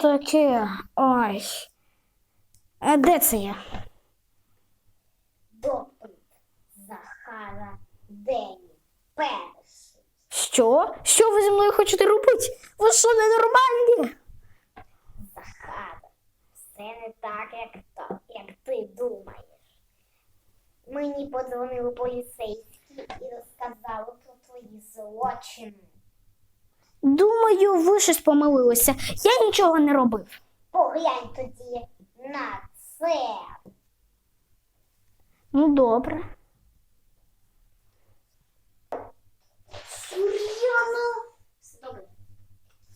таке? Ой. А де це я? Допит Захара Дені перший. Що? Що ви зі мною хочете робити? Ви що ненормальні? Захар, все не так, як, то, як ти думаєш. Мені подзвонили поліцейські і розказали про твої злочини. Думаю, ви щось помилилися. Я нічого не робив. Поглянь тоді на це. Ну, добре. Сур'яно. Добре.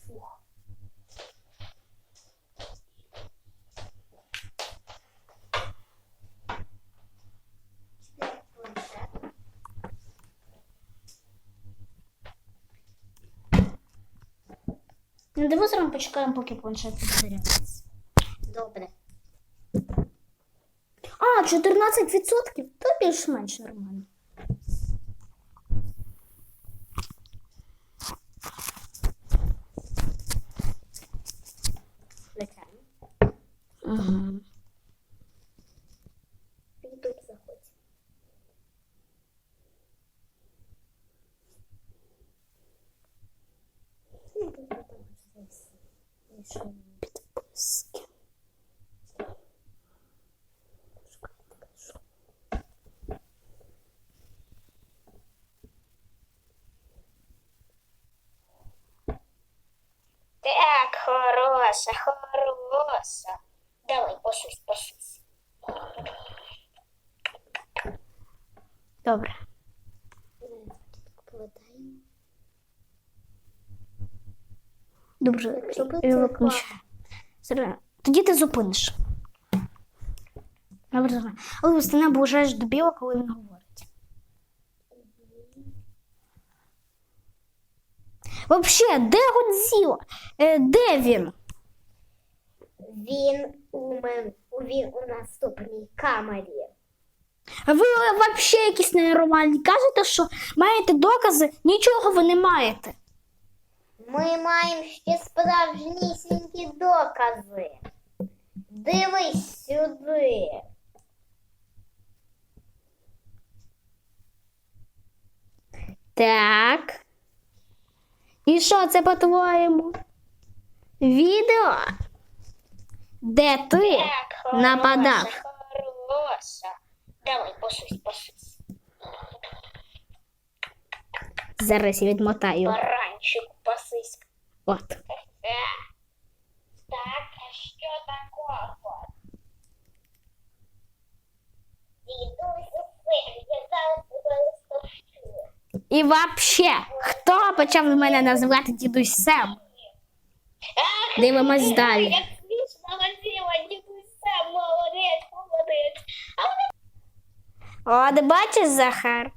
Фух. Тепер планшет. Ну, давай зразу почекаємо, поки планшет підзарядиться. Добре. А, 14%? То більш-менш нормально. Звичайно. Угу. Ютуб заходь. Ну, тут там щось. І що? Підписки. Так, хороша, хороша. Давай, пошусь, пошусь. Добре. Добре. Серйозно. Тоді ти зупиниш. Добре, добре. Але ти наближаєш до біла, коли він говорить. Вообще, де Годзіла? Е, де він? Він у мен, він у наступній камері. А ви вообще якісь ненормальні. Кажете, що маєте докази, нічого ви не маєте. Ми маємо ще справжнісінькі докази. Дивись сюди. Так. І що це по-твоєму? Відео? Де ти нападав? Хороша. Давай, пошусь, пошусь. Зараз я відмотаю. Баранчик пасиська. От. Так, а що такого? Дідусь. І вообще, хто почав мене називати дідусем? Дивимось далі. Як смішно говорила, дідусь сам молодець, молодець. А вона От бачиш, Захар?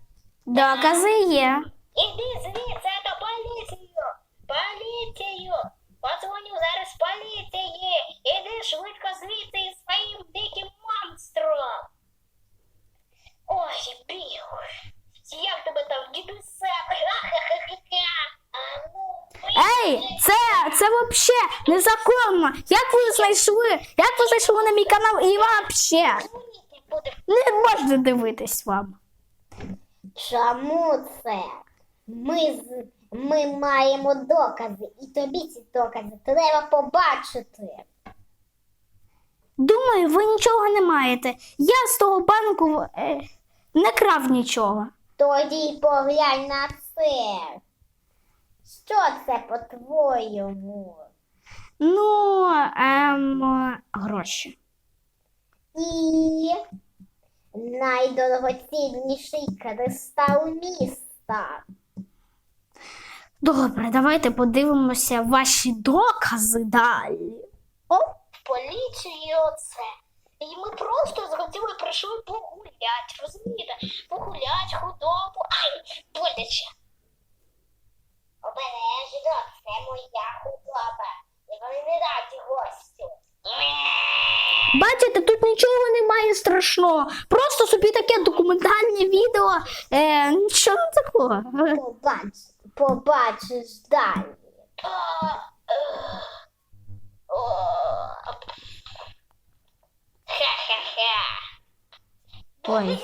Докази є. Іди звідси, а то поліцію! Поліцію! Подзвоню зараз поліції! Іди швидко звідси із своїм диким монстром! Ой, біг! Як тебе там! А ну, Ей, це, це вообще незаконно. Як ви знайшли? Як ви зайшли на мій канал і вообще? Можна дивитись вам. Чому це? Ми, з- ми маємо докази, і тобі ці докази треба побачити. Думаю, ви нічого не маєте. Я з того банку е, не крав нічого. Тоді поглянь на це. Що це по-твоєму? Ну, ем, гроші. І найдорогоцінніший кристал міста. Добре, давайте подивимося ваші докази далі. О, Поліції оце. І ми просто захотіли прийшли погулять, розумієте? Погулять худобу. Ай, боляче. Обережно, це моя худоба. І вони не раді гостю. Бачите, тут нічого немає страшного. Просто собі таке документальне відео. Е, нічого такого. Побач, побачиш далі. Ха-ха-ха. Ой.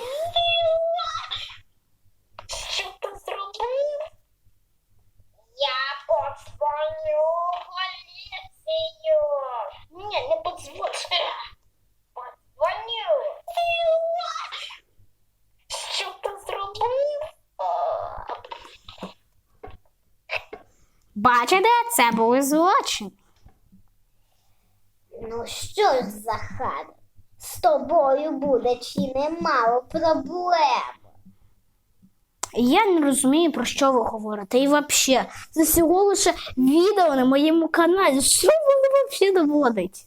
Що ти зробив? Я подзвоню поліцію. Ні, не подзвоню. Подзвоню. Що ти зробив? Оп. Бачите, це були злочин. Ну що ж, Захар, з тобою буде чи немало проблем. Я не розумію, про що ви говорите. І взагалі, це всього лише відео на моєму каналі. Що воно взагалі доводить?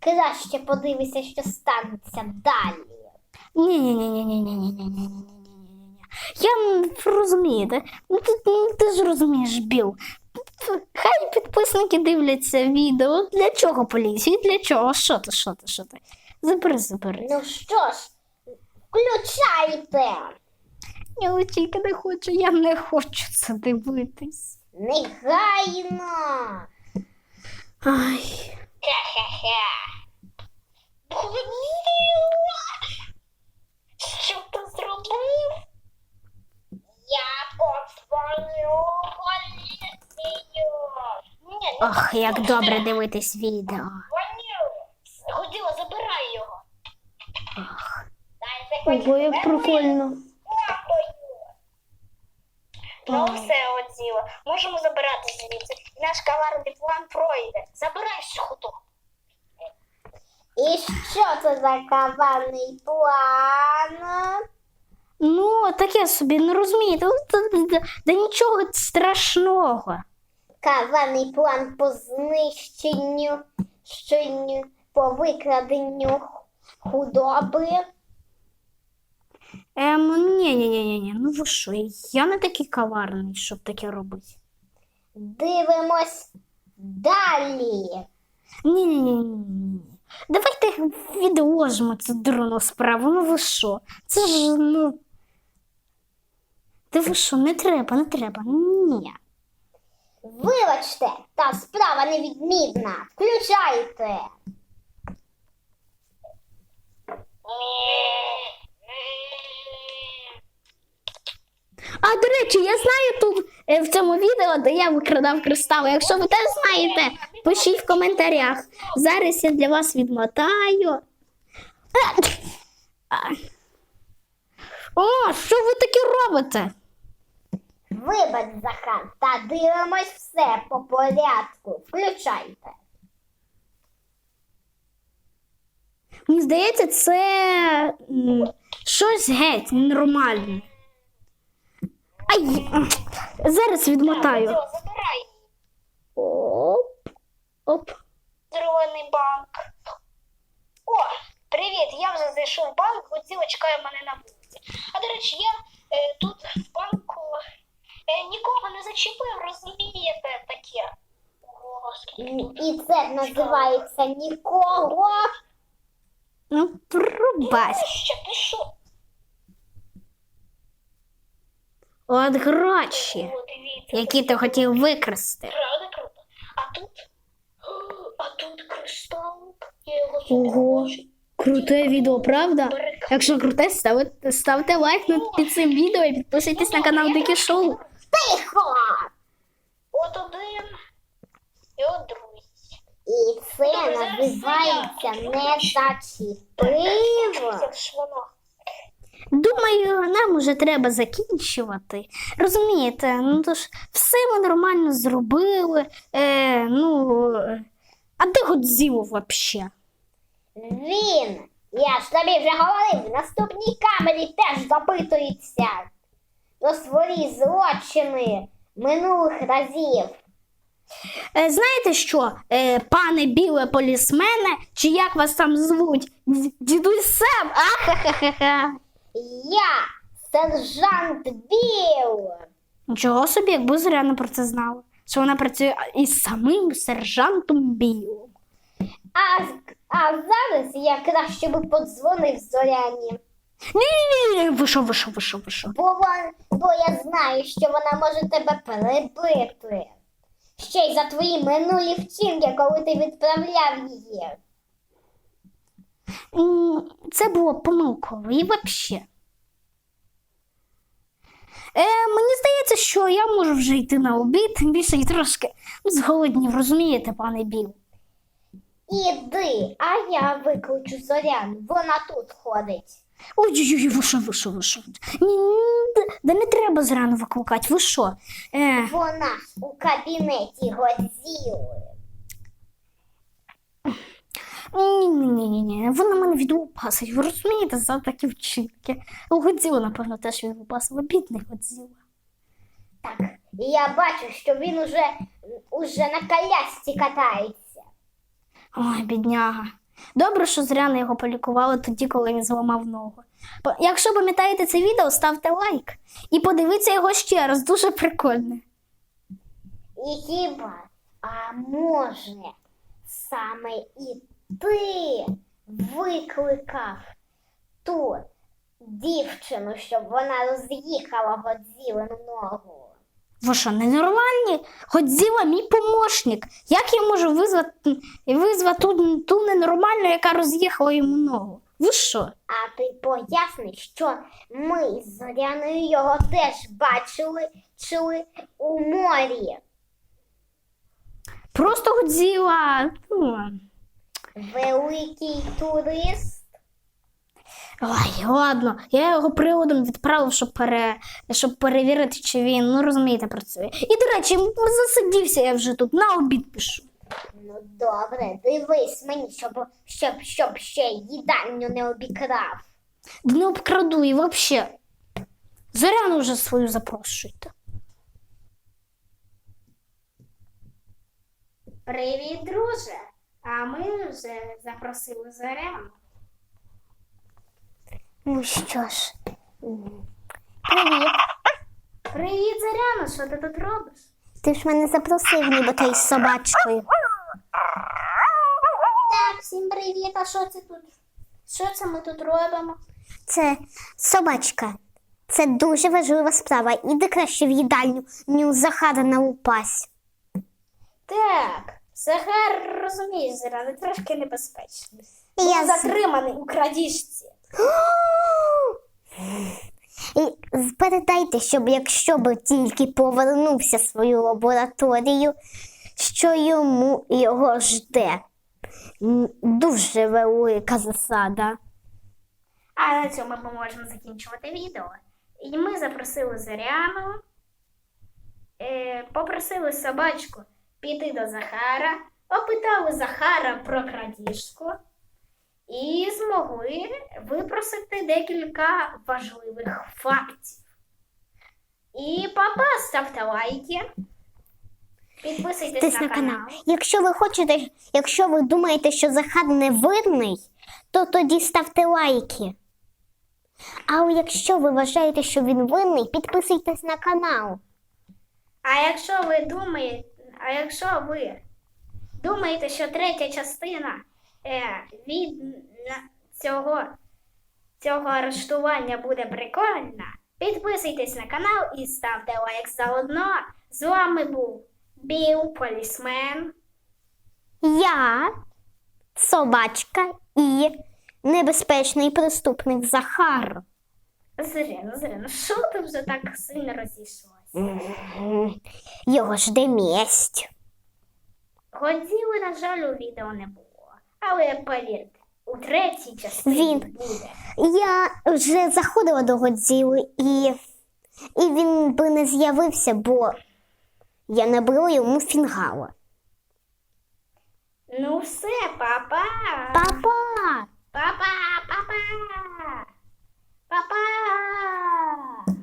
Краще подивися, що станеться далі. ні ні ні ні ні ні ні ні ні ні Я м, розумієте, ну ти, ну, ти ж розумієш, Біл. Хай підписники дивляться відео. Для чого поліції? Для чого? Що ти, що ти, що ти? Забери, забери. Ну що ж, включайте. Я тільки не хочу, я не хочу це дивитись. Негайно. Ай. Ха-ха-ха. Що ти зробив? Я подзвоню поліцію. Ні, Ох, як добре дивитись відео. Годіло, забирай його. Дайте Ого, як прикольно. Ну все, Годіло. Можемо забирати звідси. Наш коварний план пройде. Забирай всю хуту. І що це за каваний план? Ну, таке собі, не розумієте, ну, та, та, та нічого страшного. Каваний план по знищенню, щенню, по викраденню худоби. Ем, ні, ні, ні, ні, ні. Ну ви що, я не такий коварний, щоб таке робити. Дивимось далі. Ні, ні, ні. Давайте відложимо цю дурну справу. Ну ви що? Це ж ну. Та ви що, не треба, не треба. Ні. Вибачте, та справа невідмінна. Включайте. А до речі, я знаю тут е, в цьому відео, де я викрадав кристали. Якщо ви теж знаєте, пишіть в коментарях. Зараз я для вас відмотаю. Е. О, що ви таке робите? Вибач, Захар, та дивимось все по порядку. Включайте. Мені здається, це м, щось геть ненормальне. Ай, зараз відмотаю. Годіло, забирай. Оп, оп. Зерований банк. О, привіт! Я вже зайшов в банк, Годзіла чекає мене на вулиці. А до речі, я е, тут в банку нікого не зачепив, розумієте, таке. І це називається нікого. Ну, пробач. Ще, ти що? От гроші, О, дивіться. які ти хотів викрасти. Правда круто. А тут. А тут кристал. Я його Ого. Круте відео, правда? Якщо круте, ставте, ставте лайк під цим відео і підписуйтесь на канал Дике Шоу. Тихо! От один і от другий. І це Добре, зараз називається я. не ж воно. Думаю, нам уже треба закінчувати. Розумієте, ну то ж все ми нормально зробили. Е, ну, е, а де Годзіло взагалі? Він, я ж тобі вже говорив, в наступній камері теж запитується про свої злочини минулих разів. Е, знаєте що, е, пане біле полісмене, чи як вас там звуть? Дідусь Сем? Ахахахаха. Я, сержант Біл. Нічого собі, якби Зоряна про це знала. Що вона працює із самим сержантом Білом. А, а зараз я краще би подзвонив Зоряні, Ні-ні-ні, ви що, ви що, ви що, ви що? бо, вон, бо я знаю, що вона може тебе перебити. Ще й за твої минулі вчинки, коли ти відправляв її. Це було помилково і взагалі. Е, мені здається, що я можу вже йти на обід, тим більше і трошки зголоднів, розумієте, пане Біл? Іди, а я викличу зоряну. Вона тут ходить. Ой-ой-ой, ви що, ви що, ви що? Ні, ні, да- не треба зрано викликати, ви що? Е, Вона у кабінеті Годзіли. ні, ні, ні, ні, ні. Вона мене відлупасить, ви розумієте, за такі вчинки. Годзіла, напевно, теж відлупасила, бідний Годзіла. Так, і я бачу, що він уже, уже на колясці катається. Ой, бідняга. Добре, що зря не його полікували тоді, коли він зламав ногу. Якщо пам'ятаєте це відео, ставте лайк і подивіться його ще раз, дуже прикольне. І хіба, а може, саме і ти викликав ту дівчину, щоб вона роз'їхала Годзілину ногу? Ви що, ненормальні? Годзіла мій помощник. Як я можу визвати, визвати ту, ту ненормальну, яка роз'їхала йому ногу? Ви що? А ти поясни, що ми з Зоряною його теж бачили чули у морі. Просто Годзіла. Ну, Великий турист. Ой, ладно, я його приводом відправив, щоб, пере... щоб перевірити, чи він, ну розумієте, працює. І, до речі, засидівся я вже тут, на обід пишу. Ну добре, дивись мені, щоб, щоб, щоб ще їдальню не обікрав. Не обкраду і взагалі. Зоряну вже свою запрошуйте. Привіт, друже. А ми вже запросили Зоряну. Ну що ж, Привіт. Привіт, Зоряно, що ти тут робиш? ти ж мене запросив, нібито із собачкою. Так, всім привіт. А що це тут? Що це ми тут робимо? Це собачка. Це дуже важлива справа. Іди краще в їдальню, не у Захара на упасть. Так, Захар, розумієш, Зоряно, трошки небезпечний. Я з- затриманий у крадіжці. І передайте, щоб якщо б тільки повернувся в свою лабораторію, що йому його жде. Дуже велика засада. А на цьому ми можемо закінчувати відео. І ми запросили Зоряну, е, попросили собачку піти до Захара, опитали Захара про крадіжку і змогли випросити декілька важливих фактів. І папа, ставте лайки. Підписуйтесь Тись на канал. Якщо ви хочете, якщо ви думаєте, що Захар невинний, то тоді ставте лайки. А якщо ви вважаєте, що він винний, підписуйтесь на канал. А якщо ви думаєте, а якщо ви думаєте, що третя частина е, від цього, цього арештування буде прикольна, підписуйтесь на канал і ставте лайк заодно. З вами був Біл Полісмен. Я собачка і небезпечний преступник Захар. Зря, зря, що ти вже так сильно розійшлося? Його жде мість. Годзіли, на жаль, у відео не було. Але повірте, у третій частині Він- буде. Я вже заходила до Годзіли і, і він би не з'явився, бо я набила йому фінгала. Ну все, папа. Папа! Папа, папа. Папа.